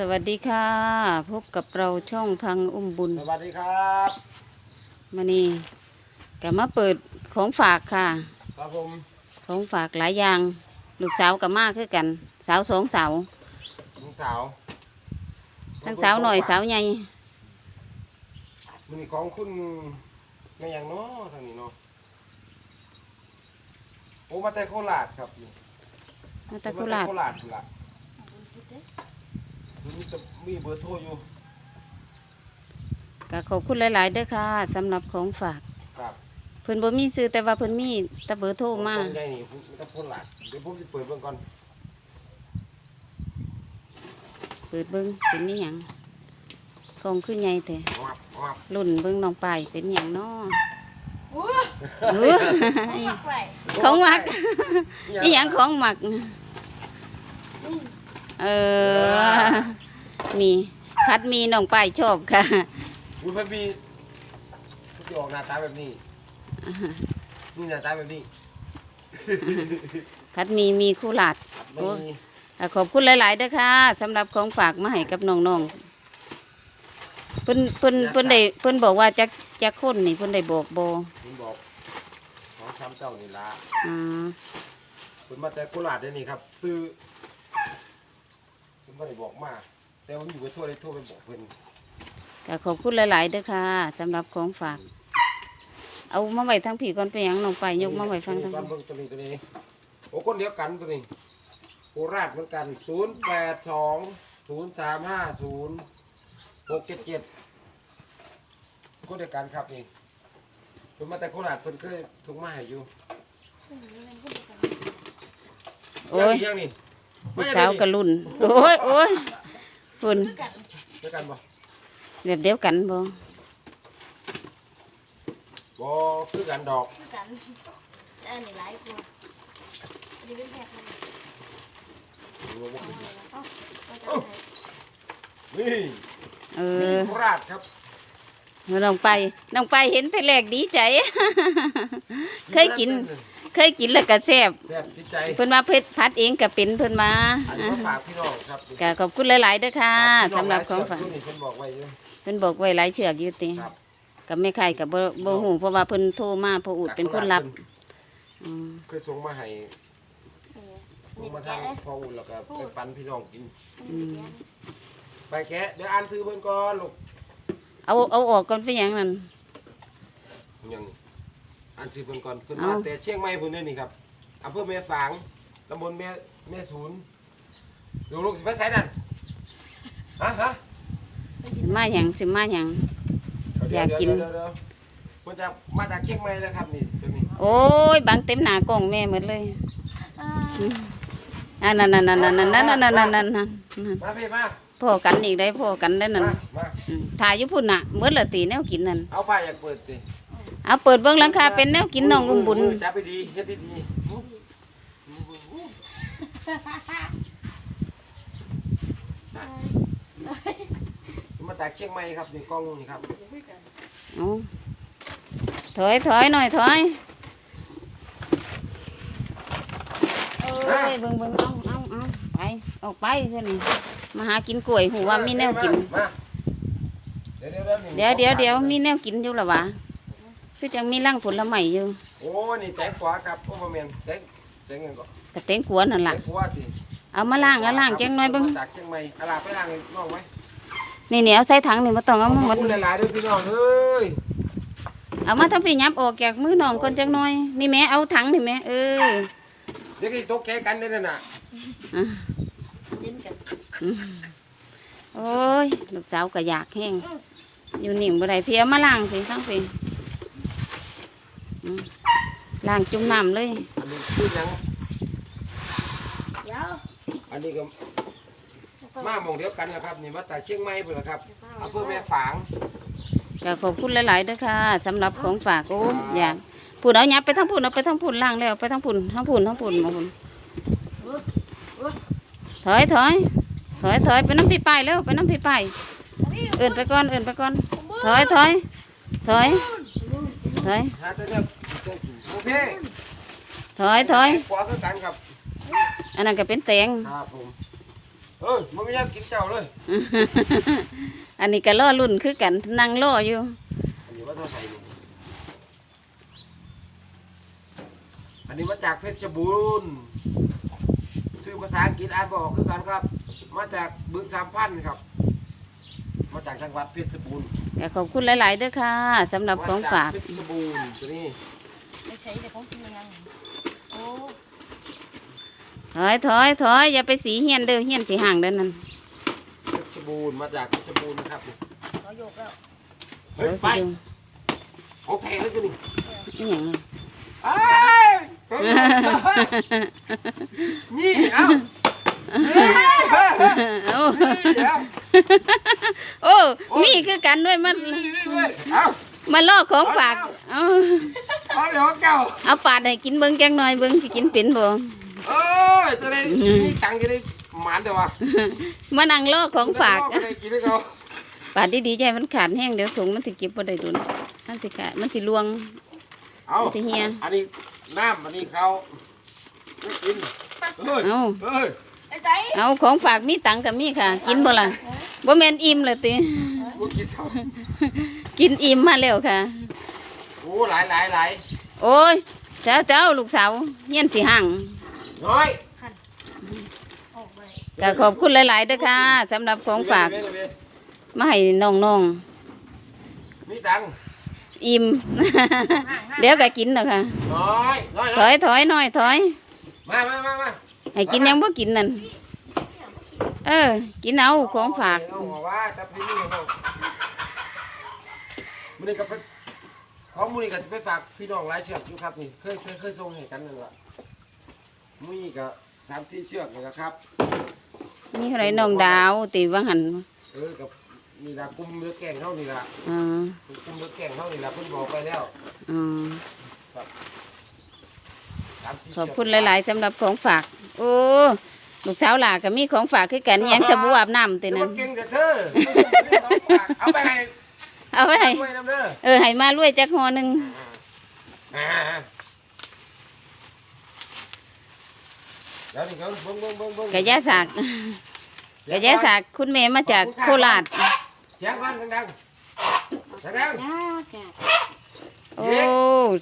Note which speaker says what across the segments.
Speaker 1: สวัสดีค่ะ พบกับเราช่องพังอุ้มบุญ
Speaker 2: สวัสดีครับ
Speaker 1: มานี่ก็มาเปิดของฝากค่ะ
Speaker 2: ครับผม
Speaker 1: ของฝากหลายอย่าง ลูกสาวกับมาคือกัน สาวสองสาว
Speaker 2: ลุงสาว
Speaker 1: ทั้งสาวหน่อยสาวใหญ่
Speaker 2: มันมีของคุณแม่ยังเนาะทางนี้เนาะโอ้มาแต่โคราชครับนี่
Speaker 1: มาตะคุลาด
Speaker 2: โคราชพุ่นล่ะ มีแต่มีเบอร์โทรอยู่
Speaker 1: ก็ขอบคุณหลายๆเด้อค่ะสำหรับของฝาก
Speaker 2: ครับ
Speaker 1: เพิ่นบ่มีซื้อแต่ว่าเพิ่นมีแตะเบอร์โทรมา
Speaker 2: ต้นใหญ่นี่ผมกับโคราชเดี๋ยวผมจะเปิดเบิ่งก่อน
Speaker 1: เปิดเบิ่งเป็นนี่หยังทองขึ้นใหญ่แท้
Speaker 2: งับงับ
Speaker 1: รุ่นเบิ่งน้องปายเป็นหยังน้อ
Speaker 3: อู้
Speaker 1: เอ้อ
Speaker 3: ไป
Speaker 1: ของหมักนี่หยังของหมัก เออ มีพัดมีน้องปายชอบค่ะ
Speaker 2: คุณพันมีคุณจะออกหน้าตาแบบนี้ นี่หน้าตาแบบนี้
Speaker 1: พัดมีมีคู่หลาด
Speaker 2: ไม่
Speaker 1: โอ้
Speaker 2: มี
Speaker 1: อะขอบคุณหลายๆเด้อค่ะสำหรับของฝากมาให้กับน้องๆเพิ่นเพิ่นเพิ่นได้เพิ่นบอกว่าจักจักคนนี่เพิ่นได้บอกบ่
Speaker 2: ผมบอกของช้ำเจ้านี่ละ
Speaker 1: อ่า
Speaker 2: คุณมาแต่โคราชได้นี่ครับ ซื้อคุณ ไม่ได้บอกมาแต่ผมอยู่ไปทั่วเลยทั่วไปบอกเพิ่น
Speaker 1: ก็ขอบคุณหลายๆเด้อค่ะสำหรับของฝาก เอามาไว้ทางผีก่อนไปหยังน้องไปายยกมาไว้ฟังทาง
Speaker 2: บ้าน
Speaker 1: ผี
Speaker 2: เบิ่งตัวนี้ตัวนี้โอ้คนเดียวกันตัวนี้โคราชเหมือนกันศูนย์แปดสองศูนย์สามห้าศูนย์หกเจ็ดเจ็ดคนเดียวกันครับนี่คุณมาแต่โคราชเพิ่นเคยถุงมาให้อยู่
Speaker 1: โอ้ย
Speaker 2: ยังนี่
Speaker 1: ลูกสาวกระลุ่นโอ้ยโอ้ยฝุ่น
Speaker 3: กัน
Speaker 2: เดียวกันบ่
Speaker 1: แบบเดียวกันบ่
Speaker 2: บ่คือกันดอก
Speaker 3: คือกันแต่อันนี้หลายกว่าอันนี้เป็นแพ็คเลยเอาก็จะให้
Speaker 2: นี่
Speaker 1: เอ
Speaker 2: มี
Speaker 1: อ
Speaker 2: โคราชครับ
Speaker 1: น้องไปน้องไปเห็นแต่แรกดีใจ เคยกิน เคยกินแล้วก็แซ่บ
Speaker 2: แซ่บติดใจ
Speaker 1: เพิ่นมาเพิ่นพัดเองก็เป็นเพิ่นมา
Speaker 2: อันนี้มาฝากพี่น้องครับ
Speaker 1: ก็ขอบคุณหลาย ๆเด้อค่ะสำหรับของฝาก
Speaker 2: นี่เพิ่นบอกไว้อยู่
Speaker 1: เพิ่นบอกไว้หลายเชือกอยู่ติ
Speaker 2: ครับ
Speaker 1: กับแม่ไข่กับบ่บ่ฮู้เพราะว่าเพิ่นโทรมาพ่ออุดเป็นคนรับอืม
Speaker 2: เคยส่งมาให้
Speaker 3: เออ
Speaker 2: ส่ง
Speaker 3: นี่
Speaker 2: มา
Speaker 3: แกะ
Speaker 2: ทาง
Speaker 3: เลย
Speaker 2: พ่ออุ่นแล้วก็ไปปันพี่น้องกิน
Speaker 1: อืม
Speaker 2: ไปแกะเดี๋ยวอ่านซื้อเพิ่นก่อนลูก
Speaker 1: เอาเอาออกก่อนไปหยังนั่น
Speaker 2: ยัง อ่านซื้อเพิ่นก่อนเพิ่น
Speaker 1: เอา
Speaker 2: มาแต่เชียงใหม่พุ่นเด้อนี่ครับอำเภอแม่ฝางตำบลแม่แม่ศูนย์ลูกลูกสิไปไสนั่นฮะฮะ
Speaker 1: สิมาหยังสิมาหยัง
Speaker 2: เดี๋ว
Speaker 1: อยากกิน
Speaker 2: เดี๋วเดี๋ยวเดี๋ยวมันจะมาจากเชียงใหม่นะครับนี่ตัวนี้
Speaker 1: โอ้ยบังเต็มหน้ากล้องแม่หมดเลย
Speaker 3: อ่า
Speaker 1: อันนั้นนั่นนั่นนั่นนั่นนั่นนั่นนั่นนั่นนั่น
Speaker 2: มาพี่มา
Speaker 1: พ่อกันอีกได้พ่อกันได้นั่น
Speaker 2: มามา
Speaker 1: อืมถ่ายอยู่พุ่นน่ะหมดละตีแนวกินนั่น
Speaker 2: เอาป้ายอยากเปิดสิ
Speaker 1: เอาเปิดเบิ่งหลังคาเป็นแนวกินน้องอุ้มบุญ
Speaker 2: จับไปดีเฮ็ดดีๆมาจากเชียงใหม่ครับนี่กล้องนี่ครับ
Speaker 1: เอาถอยถอยหน่อยถอยเอ้ยเบิ่งเบิ่งเอาเอาเอาไปออกไปซะนี่มาหากินกล้วยหูว่ามีแนวกิน
Speaker 2: มาเดี๋ยว
Speaker 1: เดี๋ยวเดี๋ยวเดี๋ยวมีแนวกินอยู่ละวะ คือจังมีร่างผลไม้อยู่
Speaker 2: โอ้นี่แตงกวาครับโอ้บ่แม่นแตงแตงหยังก็
Speaker 1: กระเตงกวนนั่น
Speaker 2: แต
Speaker 1: ล่ะ
Speaker 2: งกวาสิ
Speaker 1: เอามาล้างเอาล้างจังหน่อยเบิ่ง
Speaker 2: มาจากเชียงใหม่เอาล่ะไปล้างให้น้องไว้
Speaker 1: นี่นี่เอาใส่ถังนี่บ่ต้องเอามาหม
Speaker 2: ขอ
Speaker 1: ด
Speaker 2: บคุณหลายๆเด้วยพี่น้องเอ้ย
Speaker 1: เอามาทำพี่ยับออกจากมือน้องก่อนจังหน่อย นี่แม่เอาถังนี่แม่เออ
Speaker 2: เดี๋ยวก็สิตกแกกันเด้อนั่นน่ะ
Speaker 3: เล่นกัน
Speaker 1: โอ้ย ลูกสาวก็อยากแห้งอยู่นิ่งบ่ได้พี่เอามาล้างสิทั้งพี่อืม ล้างจุ่มน้ำเลย
Speaker 2: อันนี้คือหยัง
Speaker 3: เดี๋ยว
Speaker 2: อันนี้ก็
Speaker 3: ก
Speaker 2: มาหมองเดียวกันนะครับนี่มาจากเชียงใหม่เพื่อนครับอำเภอแม่ฝาง
Speaker 1: ก็ขอบคุณหลายๆเด้อค่ะสำหรับของฝากโอ้อยากพูดเอายับไปทั้งพูนเอาไปทั้งพูนล่างแล้วไปทั้งพูนทั้งพูนทั้งพูนมาพูนถอยถอยถอยถอยไปน้ำพี่ป้ายแล้วไปน้ำพี่ป้ายเอื่นไปก่อนเอื่นไปก่อนถอยถอยถอยถอย
Speaker 2: หาแต่เนี่ย โอเค
Speaker 1: ถอยถอย
Speaker 2: ขวาคือกันครับ
Speaker 1: อันนั้นก็เป็นแตง
Speaker 2: ครับผม เอ้ยมันไม่อยากกินเจ้าเลย
Speaker 1: อันนี้ก็ล่อรุ่นคือกันนั่งล่ออยู่
Speaker 2: อันนี้ว่าเท่าไหร่นี่อันนี้มาจากเพชรบูรณ์ซื้อภาษาอังกฤษอ่านบออกคือกันครับ มาจากบึงสามพันครับ มาจากจังหวัดเพชรบูรณ์
Speaker 1: ก็ขอบคุณหลาย ๆ เด้อค่ะสำหรับของฝาก
Speaker 2: มเพชรบูรณ์ตัวนี้
Speaker 3: ไม่ใช่แต่ของกินยังโอ้
Speaker 1: ถอยถอยถอยอย่าไปสีเฮียนเด้อเฮียนสีห่างเด้อนั่น
Speaker 2: เพชรบูรณ์มาจากเพชรบูรณ์นะครับ
Speaker 3: ขอโยกแล้ว
Speaker 2: เฮ้ย
Speaker 1: เดี๋ยว
Speaker 2: ไป
Speaker 1: สิดู
Speaker 2: โอเคแล้วตัวนี้
Speaker 1: อหย่างนั้น
Speaker 2: เอ้ยนี่เอ้านี่
Speaker 1: เอ้า
Speaker 2: นี่เอ้า
Speaker 1: โอ้ มีคือกันด้วยมัน
Speaker 2: นี่นี่เว้ยเอ้า
Speaker 1: มาล่อของฝากเอา
Speaker 2: เอาเดี๋ยวเก่า
Speaker 1: เอาปาดให้กินเบิ่งจังหน่อยเบิ่งสิกินเป็นบ่
Speaker 2: เอ้ยตัวนี้นี่ตังค์จะได้หมานแต่ว่า
Speaker 1: มานั่งล่อของฝาก
Speaker 2: ไม่ได้กินให้เขา
Speaker 1: ปาดดีๆใจมันขาดแห้งเดี๋ยวถุงมันสิเก็บบ่ได้ดุนมันสิขาดมันสิลวง
Speaker 2: เอา
Speaker 1: สิเฮีย
Speaker 2: อันนี้น้ำอันนี้เขาไม่กินเฮ้ย
Speaker 1: เอา
Speaker 2: เฮ้ย
Speaker 3: ไอ้ใจ
Speaker 1: เอาของฝากมีตังค์ก็มีค่ะ กินบ่ล่ะบ่แม่นอิ่มเลยติ
Speaker 2: กูกินสอง
Speaker 1: กินอิ่มมาแล้วค่ะ
Speaker 2: โอ้หลายหลายหลาย
Speaker 1: โอ้ยเจ้าเจ้าลูกสาวเฮียนสิห่าง
Speaker 2: น้อย
Speaker 3: ออกไป
Speaker 1: ก็ขอบคุณหลายๆเด้อค่ะสำหรับของฝาก
Speaker 2: เว้ยเว้ยเว้ย
Speaker 1: มาให้น้อง
Speaker 2: มีตังค์
Speaker 1: ๆอิ่ม เดี๋ยวก็กินแล้วค่ะ
Speaker 2: น้อยน้อย
Speaker 1: ถอยถอยหน่อยถอย
Speaker 2: มามามามา
Speaker 1: ให้กินยังบ่กินนั่นเออ กินเอาของฝาก
Speaker 2: เอาบอกว่าจะพี่นี่เอามือนี้กับ ของมือนี้ก็จะไปฝากพี่น้องหลายเชือกอยู่ครับนี่เคยเคยเคยส่งให้กันนั่นแหละมือนี้ก็สามสี่เชือกนี่นะครับ
Speaker 1: มีเท่าไหรน้องดาวตีว่าหัน
Speaker 2: เออกับนี่ละกลุ่มเลือแกงเท่านี่ละ
Speaker 1: อ่าก
Speaker 2: ลุ่มเลือแกงเท่านี่ละเพิ่นบอกไปแล้ว
Speaker 1: อ่า
Speaker 2: สามสี่
Speaker 1: ขอบ
Speaker 2: เชืก
Speaker 1: คุณหลาย ๆสำหรับของฝาก โอ้ลูกสาวหลาก็มีของฝากคือกันยังสบู่อาบน้ำตี
Speaker 2: เดี๋ยว
Speaker 1: นั่
Speaker 2: มันน เก่งแต่เธอ เอาไปให้
Speaker 1: เอาไว้ให้
Speaker 2: ด้วยน้ำเด้อ
Speaker 1: เออให้มารวยจักหอหนึง
Speaker 2: อ่าเดี๋ยวนี่เขาเบิ่งเบิ่งเบิ่งเบิ่ง
Speaker 1: กะยาสากกะยาสากคุณแม่มาจากโคราช
Speaker 2: เสียงก่อนดังๆดัง
Speaker 3: น่าแก่
Speaker 1: โอ้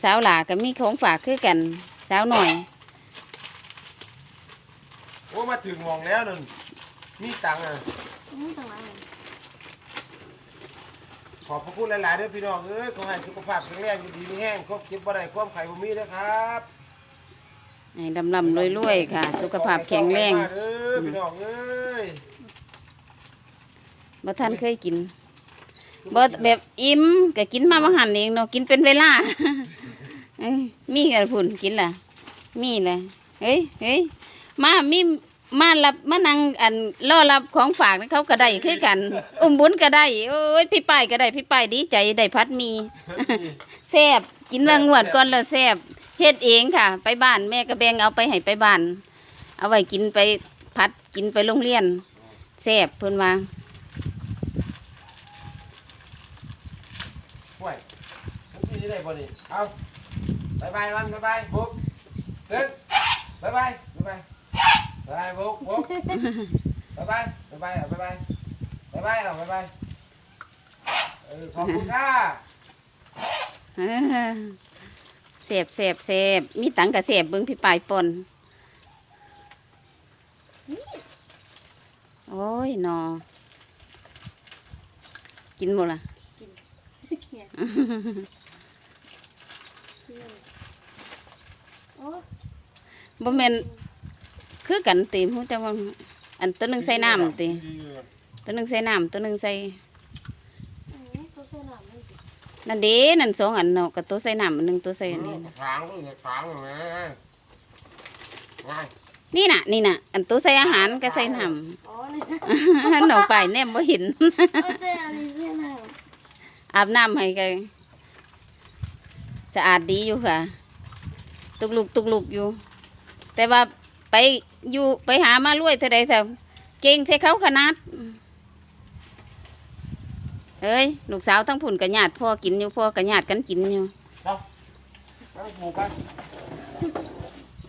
Speaker 1: สาวหลาก็มีของฝากคือกันสาวหน่อย
Speaker 2: ๆโอ้มาถึงหมองแล้วนั่นมีตังค์อะ
Speaker 3: นี่ตรงไหน
Speaker 2: ขอบพระคุณหลายๆเด้อพี่น้องเอ้ยขอให้สุขภาพแข็งแรงอยู่ดีมีแห้งครบเก็บบ่ได้ความไข่บ่มีนะครับ
Speaker 1: ให้ดำลำรวยๆค่ะ สุขภาพแข็งแรง
Speaker 2: ขอให้เด้อพี่น้องเอ้ย
Speaker 1: บ่ท่านเคยกินบ่แบบอิ่มก็กินมาบางหันเองเนาะกินเป็นเวลาเอ้ยมีกันพุ่นกินล่ะ มีเลยเฮ้ยเฮ้ยมามี มารับมานั่งอันรอรับของฝากเขาก็ได้คือกัน อุ้มบุญก็ได้โอ้ยพี่ป้ายก็ได้พี่ป้ายดีใจได้พัดหมี แซ่บกินละงวดก่อนแล้วแซ่บเฮ็ดเองค่ะ ไปบ้านแม่ก็แบ่งเอาไปให้ไปบ้าน เอาไว้กินไปพัดกินไปโรงเรียนแซ่บเพิ่นว่า
Speaker 2: ห่วยทั้งที่นี่ได้บ่นี่เอาบายบายวันบายบายบุ๊กเดินบายบายบายบาย บายบายบุ๊กบุ๊กบายบายบายบายเอาบายบายบายบายเอาบายบายเออขอบคุณค่ะ
Speaker 1: เออแซ่บแซ่บแซ่บมีตังกับแซ่บเบิ่งพี่ปลายปนโอ้ยนอกินบ่ล่ะ
Speaker 3: โอ้
Speaker 1: บ่แม่น คือกันติฮู้จักว่าอันตัวหนึงใส่น้ำติตัวหนึงใส่น้ำตัวหนึงใส่
Speaker 3: ตัวเสื้อหนามมันติด
Speaker 1: นั่นเด้นั่นสองอันเนาะกับตัวใส่น้ำอันหนึงตัวใส่อันนี้นะ
Speaker 2: ถางด้วยเนี่ยถางเลยง่าย
Speaker 1: นี่น่ะ นี่น่ะ อันตัวใส่อาหารก็ใส่น้
Speaker 3: อ๋อนี่
Speaker 1: น้องไปายแนมบ่เห็น
Speaker 3: เอาแต่อันนี้เสียหน้า
Speaker 1: อาบน้ำให้กันสะอาดดีอยู่ค่ะ ตุกลุกตุกลุกอยู่ แต่ว่าไป อยู่ไปหามาลุยเท่าใดเท่าเก่งใส่เขาขนาดเอ้ยลูกสาวทั้งผุ่นกับญาติพ่อกินอยู่พ่อกับญาติกันกินอยู่
Speaker 2: นั่งผูกกัน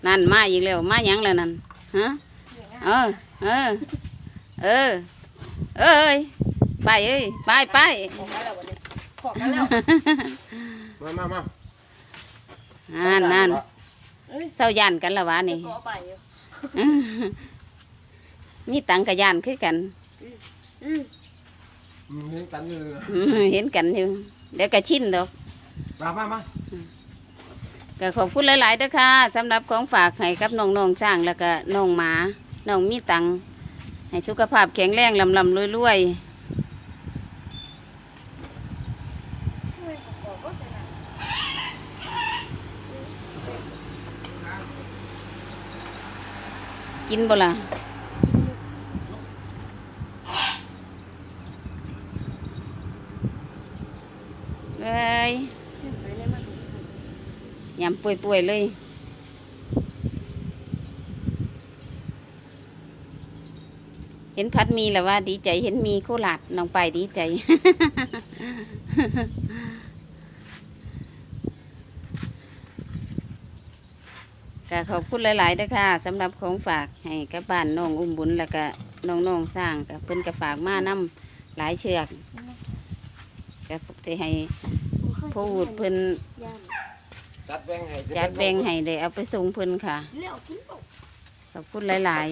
Speaker 1: นั่นมาอีกแล้วมาหยังแล้วนั่นฮะเออเออเออเอ้ยไปเอ้ยไปไป
Speaker 3: ขอกันแล้ววันนี้ขอกันแล้ว
Speaker 2: มามามา
Speaker 1: นั่นนั่น
Speaker 3: เอ้ย
Speaker 1: เศร้ายันกันละวะนี่
Speaker 3: ขอไปอยู่
Speaker 1: มีตังกับยันคือกัน
Speaker 3: อืม
Speaker 2: อืมเห็นกันอยู่เลยนะ
Speaker 1: อืมเห็นกันอยู่ เดี๋ยวก็ชินดอก
Speaker 2: มามามา
Speaker 1: ก็ขอบคุณหลายๆเด้อค่ะสำหรับของฝากให้กับน้องๆสร้างแล้วก็น้องหมาน้องมีตังให้สุขภาพแข็งแรงลำลำรวยๆ
Speaker 3: ช่วยบอกก็จะนะ
Speaker 1: กินบ่ล่ะเอ้ยยำป่วยๆเลยเห็นพัดมีแล้วว่าดีใจเห็นมีโคราชน้องไปดีใจ ก็ขอบคุณหลายๆด้วยค่ะสำหรับของฝากให้กับบ้านน้องอุ้มบุญแล้วก็น้องๆสร้างกับเพิ่นก็ฝากมานํหลายเชือกก็จะให้ผู้อุดเพิ่น
Speaker 3: ย่าน
Speaker 2: จัดแบ่งให้
Speaker 1: จัดแบ่งให้ได้เอาไปส่งเพิ่นค่ะ
Speaker 3: เลี้ยวกินเปล่า
Speaker 1: ขอบคุณหลาย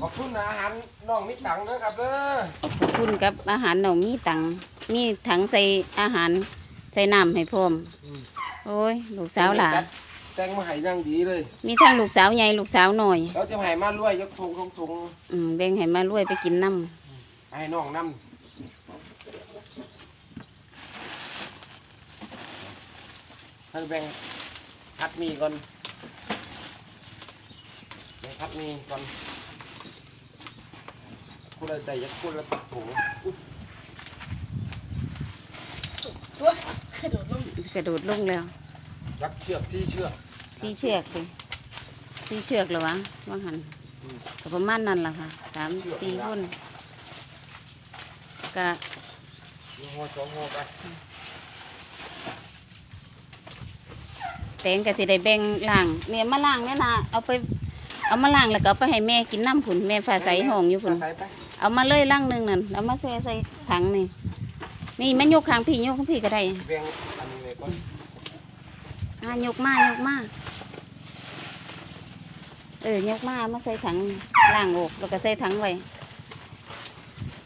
Speaker 2: ขอบคุณนะอาหารน้องมิตรตังเด้อครับเด้อ
Speaker 1: ๆขอบคุณกับอาหารน้องมีตังมีถังใส่อาหารใส่น้ำให้พร้อมโอ้ยลูกสาวหล่ะ
Speaker 2: จัด แต่งมาให้อยังดีเลย
Speaker 1: มีทั้งลูกสาวใหญ่ลูกสาวน้อย
Speaker 2: เราจะให้มารวยยกทงทงทง
Speaker 1: อืมแบ่งให้มารวยไปกินน้
Speaker 2: ให้น้องนำให้แบ่งพัดหมีก่อนแบ่งพัดหมีก่อนคนละใจยักคนละตักถุงอุ๊ย
Speaker 3: ตัวกระโดดลงำ
Speaker 1: กระโดดลงแล้ว
Speaker 2: ยักเชือกซี่เชือก
Speaker 1: สี่เชือกเลยสี่เชือกแล้ววะว่างหัน
Speaker 2: อืม
Speaker 1: ก็ประมาณนั้นล่ะค่ะสามสี่คนก็
Speaker 2: มีหัวสองหัวกัน
Speaker 1: แตงก็สิได้แบ่งล่างเนี่ยมาล่างเนี่ยนะเอาไปเอามาล่างแล้วก็เอาไปให้แม่กินน้ำผุนแม่ฟ้าใสห้องอยู่ผุน
Speaker 2: ใส่ไป
Speaker 1: เอามาเลยล่างหนึ่งนั่นเอามาใส่ใส่ถังนี่นี่มันยกข้างพี่ยกข้างพี่ก็ได้
Speaker 2: แบ่งอันนี้เลยก่อน
Speaker 1: อ่ายกมายกมา เออยกมามาใส่ถังล่างอกแล้วก็ใส่ถังไว้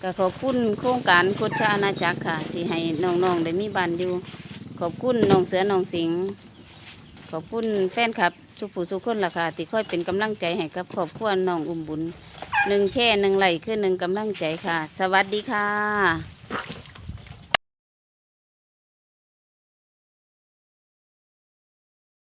Speaker 1: ก็ขอบคุณโครงการพุทธอาณาจักรค่ะ ที่ให้น้องๆได้มีบ้านอยู่ ขอบคุณน้องเสือน้องสิงห์ขอบคุณแฟนคลับทุกผู้ทุกคนล่ะค่ะที่คอยเป็นกำลังใจให้กับครอบครัวน้องอุ้มบุญหนึ่งแช่หนึ่งไหลคือหนึ่งกำลังใจค่ะ สวัสดีค่ะ